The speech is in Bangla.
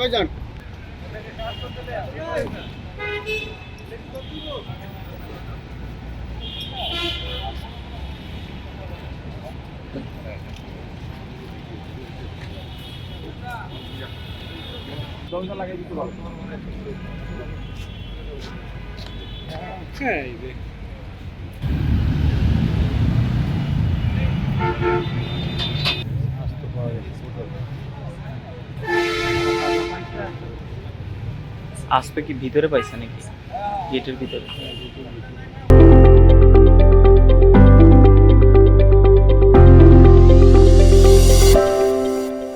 ভাইজান এ ভাইজান আসবে কি ভিতরে পাইছে নাকি? গেটের ভিতরে?